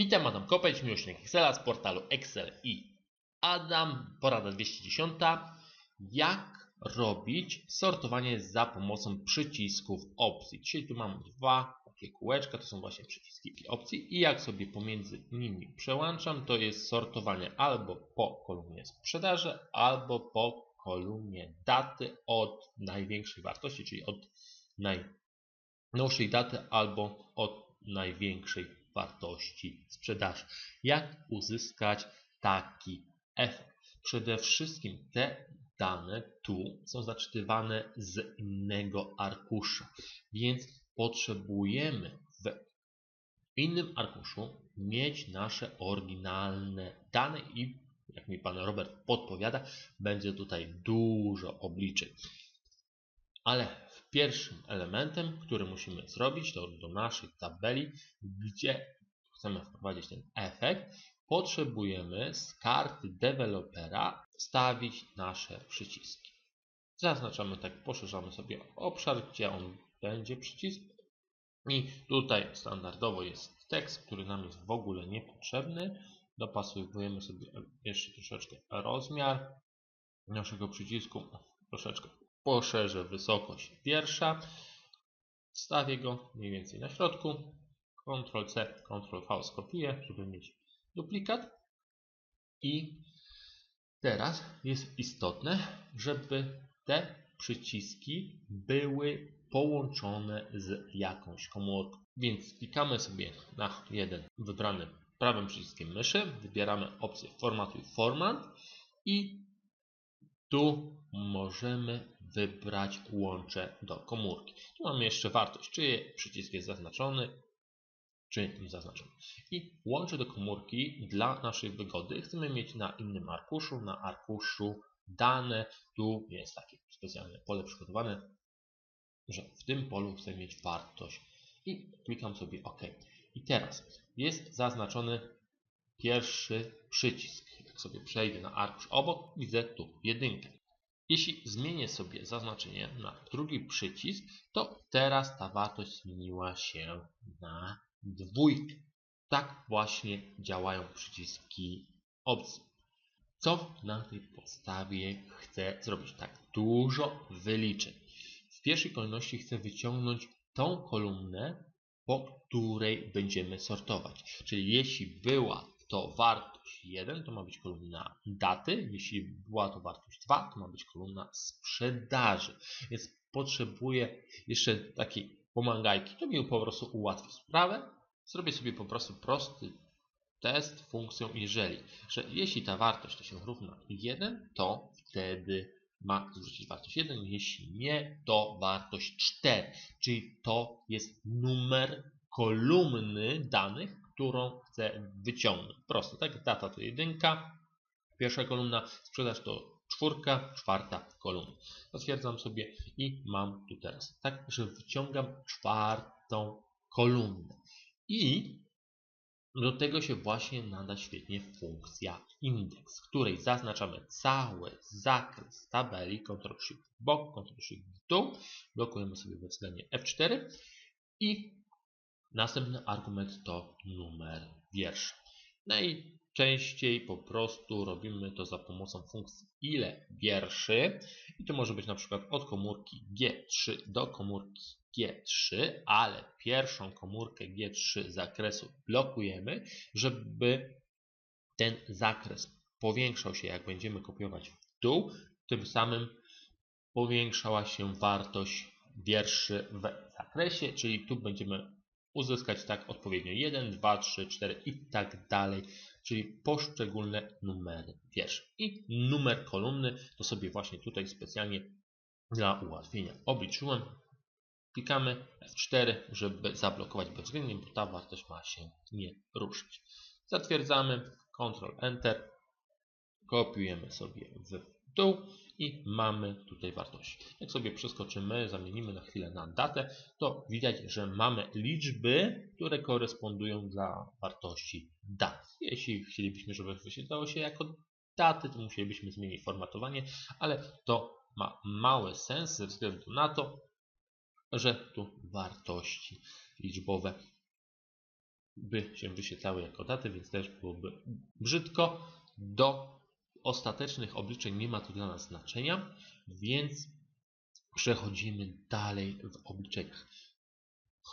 Witam, Adam Kopeć, miłośnik Excela z portalu Excel i Adam. Porada 210. Jak robić sortowanie za pomocą przycisków opcji. Dzisiaj tu mam dwa takie kółeczka, to są właśnie przyciski opcji i jak sobie pomiędzy nimi przełączam, to jest sortowanie albo po kolumnie sprzedaży, albo po kolumnie daty od największej wartości, czyli od najnowszej daty albo od największej wartości sprzedaży. Jak uzyskać taki efekt? Przede wszystkim te dane tu są zaczytywane z innego arkusza, więc potrzebujemy w innym arkuszu mieć nasze oryginalne dane i jak mi pan Robert podpowiada, będzie tutaj dużo obliczeń. Ale pierwszym elementem, który musimy zrobić, to do naszej tabeli, gdzie chcemy wprowadzić ten efekt, potrzebujemy z karty dewelopera wstawić nasze przyciski. Zaznaczamy tak, poszerzamy sobie obszar, gdzie on będzie przycisk. I tutaj standardowo jest tekst, który nam jest w ogóle niepotrzebny. Dopasujemy sobie jeszcze troszeczkę rozmiar naszego przycisku, troszeczkę poszerzę wysokość wiersza, wstawię go mniej więcej na środku, Ctrl C, Ctrl V skopiuję, żeby mieć duplikat. I teraz jest istotne, żeby te przyciski były połączone z jakąś komórką. Więc klikamy sobie na jeden wybrany prawym przyciskiem myszy, wybieramy opcję formatuj format i tu możemy wybrać łącze do komórki. Tu mamy jeszcze wartość, czy przycisk jest zaznaczony, czy nie zaznaczony. I łącze do komórki dla naszej wygody chcemy mieć na innym arkuszu, na arkuszu dane. Tu jest takie specjalne pole przygotowane, że w tym polu chcę mieć wartość. I klikam sobie OK. I teraz jest zaznaczony pierwszy przycisk. Jak sobie przejdę na arkusz obok, widzę tu jedynkę. Jeśli zmienię sobie zaznaczenie na drugi przycisk, to teraz ta wartość zmieniła się na dwójkę. Tak właśnie działają przyciski opcji. Co na tej podstawie chcę zrobić? Tak dużo wyliczeń. W pierwszej kolejności chcę wyciągnąć tą kolumnę, po której będziemy sortować. Czyli jeśli była to wartość 1, to ma być kolumna daty. Jeśli była to wartość 2, to ma być kolumna sprzedaży. Więc potrzebuję jeszcze takiej pomagajki. To mi po prostu ułatwi sprawę. Zrobię sobie po prostu prosty test funkcją jeżeli, że jeśli ta wartość to się równa 1, to wtedy ma zwrócić wartość 1, jeśli nie, to wartość 4, czyli to jest numer kolumny danych, którą chcę wyciągnąć. Prosto, tak? Data to jedynka, pierwsza kolumna, sprzedaż to czwórka, czwarta kolumna. Zatwierdzam sobie i mam tu teraz, tak, że wyciągam czwartą kolumnę. I do tego się właśnie nada świetnie funkcja indeks, w której zaznaczamy cały zakres tabeli, Ctrl-Shift w bok, Ctrl-Shift w dół, blokujemy sobie względzie F4 i Następny argument to numer wiersza. Najczęściej po prostu robimy to za pomocą funkcji ile wierszy i to może być na przykład od komórki G3 do komórki G3, ale pierwszą komórkę G3 zakresu blokujemy, żeby ten zakres powiększał się jak będziemy kopiować w dół, tym samym powiększała się wartość wierszy w zakresie, czyli tu będziemy uzyskać tak odpowiednio 1, 2, 3, 4 i tak dalej, czyli poszczególne numery wierszy. I numer kolumny to sobie właśnie tutaj specjalnie dla ułatwienia obliczyłem. Klikamy F4, żeby zablokować bezwzględnie, bo ta wartość ma się nie ruszyć. Zatwierdzamy, Ctrl Enter, kopiujemy sobie w dół i mamy tutaj wartości. Jak sobie przeskoczymy, zamienimy na chwilę na datę, to widać, że mamy liczby, które korespondują dla wartości dat. Jeśli chcielibyśmy, żeby wyświetlało się jako daty, to musielibyśmy zmienić formatowanie, ale to ma mały sens ze względu na to, że tu wartości liczbowe by się wyświetlały jako daty, więc też byłoby brzydko. Do ostatecznych obliczeń nie ma to dla nas znaczenia, więc przechodzimy dalej w obliczeniach.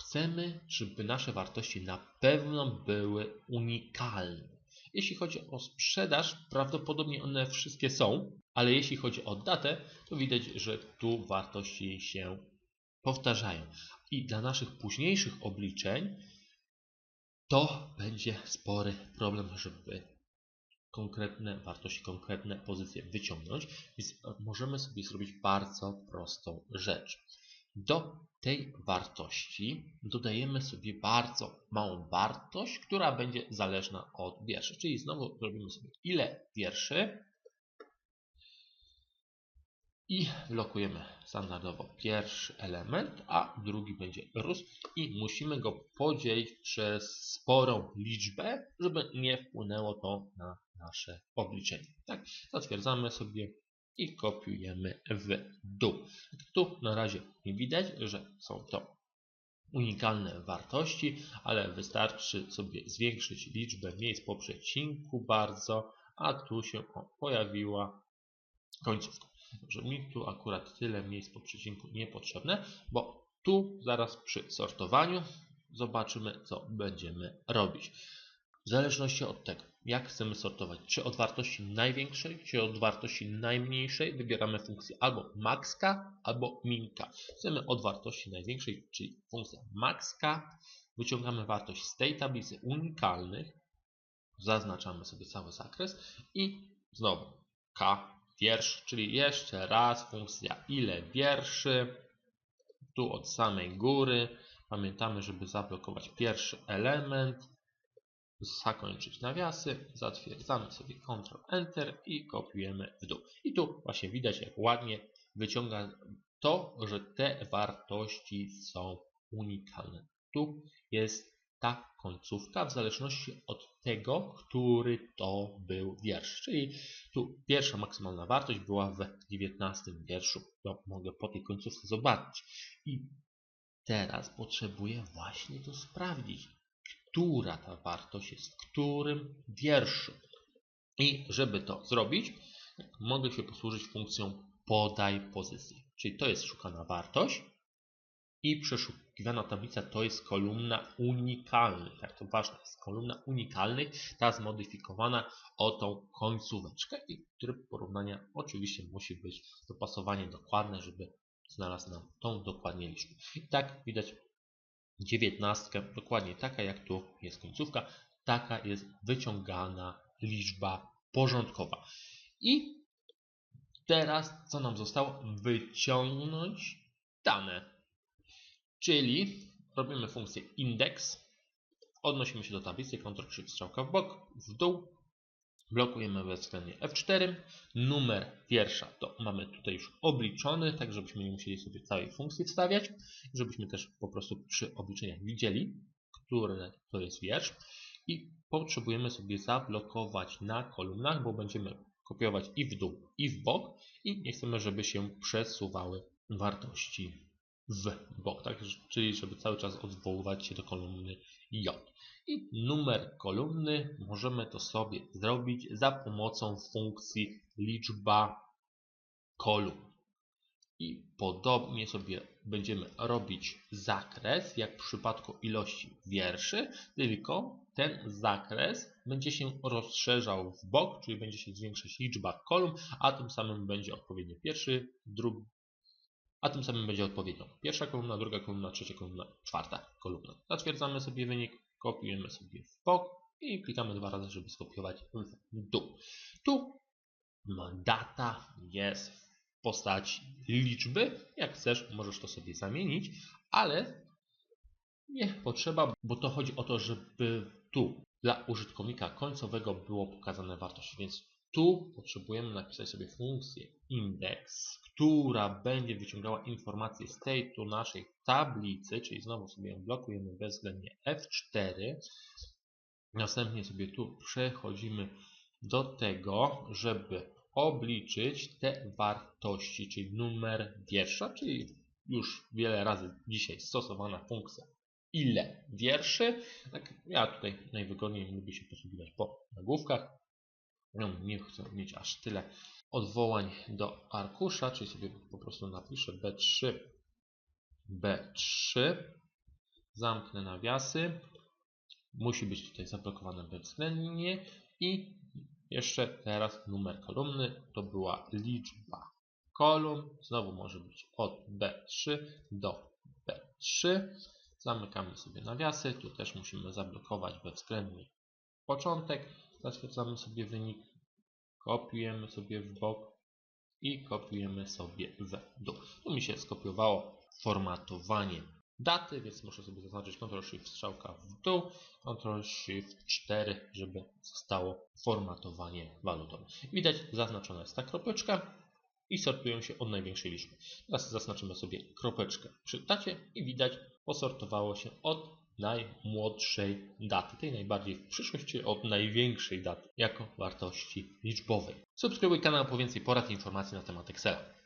Chcemy, żeby nasze wartości na pewno były unikalne. Jeśli chodzi o sprzedaż, prawdopodobnie one wszystkie są, ale jeśli chodzi o datę, to widać, że tu wartości się powtarzają. I dla naszych późniejszych obliczeń to będzie spory problem, żeby konkretne wartości, konkretne pozycje wyciągnąć, więc możemy sobie zrobić bardzo prostą rzecz. Do tej wartości dodajemy sobie bardzo małą wartość, która będzie zależna od wierszy. Czyli znowu zrobimy sobie ile wierszy i blokujemy standardowo pierwszy element, a drugi będzie rósł i musimy go podzielić przez sporą liczbę, żeby nie wpłynęło to na nasze obliczenie. Tak, zatwierdzamy sobie i kopiujemy w dół. Tu na razie widać, że są to unikalne wartości, ale wystarczy sobie zwiększyć liczbę miejsc po przecinku bardzo, a tu się pojawiła końcówka. Że mi tu akurat tyle miejsc po przecinku niepotrzebne, bo tu zaraz przy sortowaniu zobaczymy, co będziemy robić. W zależności od tego, jak chcemy sortować, czy od wartości największej, czy od wartości najmniejszej, wybieramy funkcję albo maxka, albo minka. Chcemy od wartości największej, czyli funkcja maxka, wyciągamy wartość z tej tablicy unikalnych, zaznaczamy sobie cały zakres. I znowu k wiersz, czyli jeszcze raz funkcja ile wierszy, tu od samej góry, pamiętamy, żeby zablokować pierwszy element, zakończyć nawiasy, zatwierdzamy sobie Ctrl Enter i kopiujemy w dół. I tu właśnie widać jak ładnie wyciąga to, że te wartości są unikalne. Tu jest ta końcówka w zależności od tego, który to był wiersz. Czyli tu pierwsza maksymalna wartość była w 19 wierszu. To mogę po tej końcówce zobaczyć. I teraz potrzebuję właśnie to sprawdzić która ta wartość jest w którym wierszu. I żeby to zrobić, mogę się posłużyć funkcją podaj pozycję. Czyli to jest szukana wartość i przeszukiwana tablica to jest kolumna unikalnych. Tak, to ważne, jest kolumna unikalnych, ta zmodyfikowana o tą końcóweczkę i tryb porównania oczywiście musi być dopasowanie dokładne, żeby znalazł nam tą dokładnie liczbę. I tak widać dziewiętnastkę, dokładnie taka jak tu jest końcówka, taka jest wyciągana liczba porządkowa. I teraz co nam zostało? Wyciągnąć dane. Czyli robimy funkcję index, odnosimy się do tablicy, Ctrl strzałka w bok, w dół, blokujemy bezwzględnie F4. Numer wiersza to mamy tutaj już obliczony, tak żebyśmy nie musieli sobie całej funkcji wstawiać, żebyśmy też po prostu przy obliczeniach widzieli, który to jest wiersz. I potrzebujemy sobie zablokować na kolumnach, bo będziemy kopiować i w dół, i w bok i nie chcemy, żeby się przesuwały wartości w bok, tak? czyli żeby cały czas odwoływać się do kolumny J i numer kolumny możemy to sobie zrobić za pomocą funkcji liczba kolumn. I podobnie sobie będziemy robić zakres, jak w przypadku ilości wierszy, tylko ten zakres będzie się rozszerzał w bok, czyli będzie się zwiększać liczba kolumn, a tym samym będzie odpowiednio pierwszy, drugi, a tym samym będzie odpowiednio pierwsza kolumna, druga kolumna, trzecia kolumna, czwarta kolumna. Zatwierdzamy sobie wynik kopiujemy sobie w bok i klikamy dwa razy, żeby skopiować w dół. Tu data jest w postaci liczby. Jak chcesz, możesz to sobie zamienić, ale nie potrzeba, bo to chodzi o to, żeby tu dla użytkownika końcowego było pokazane wartość, więc tu potrzebujemy napisać sobie funkcję index, która będzie wyciągała informacje z tej tu naszej tablicy, czyli znowu sobie ją blokujemy bezwzględnie F4. Następnie sobie tu przechodzimy do tego, żeby obliczyć te wartości, czyli numer wiersza, czyli już wiele razy dzisiaj stosowana funkcja ile wierszy. Tak, ja tutaj najwygodniej lubię się posługiwać po nagłówkach. No, nie chcę mieć aż tyle odwołań do arkusza, czyli sobie po prostu napiszę B3, B3, zamknę nawiasy, musi być tutaj zablokowane bezwzględnie. I jeszcze teraz numer kolumny. To była liczba kolumn, znowu może być od B3 do B3, zamykamy sobie nawiasy, tu też musimy zablokować bezwzględnie początek, zatwierdzamy sobie wynik, kopiujemy sobie w bok i kopiujemy sobie w dół. Tu mi się skopiowało formatowanie daty, więc muszę sobie zaznaczyć Ctrl Shift strzałka w dół, Ctrl Shift 4, żeby zostało formatowanie walutowe. Widać zaznaczona jest ta kropeczka i sortują się od największej liczby. Teraz zaznaczymy sobie kropeczkę przy dacie i widać posortowało się od najmłodszej daty, tej najbardziej w przyszłości od największej daty jako wartości liczbowej. Subskrybuj kanał po więcej porad i informacji na temat Excela.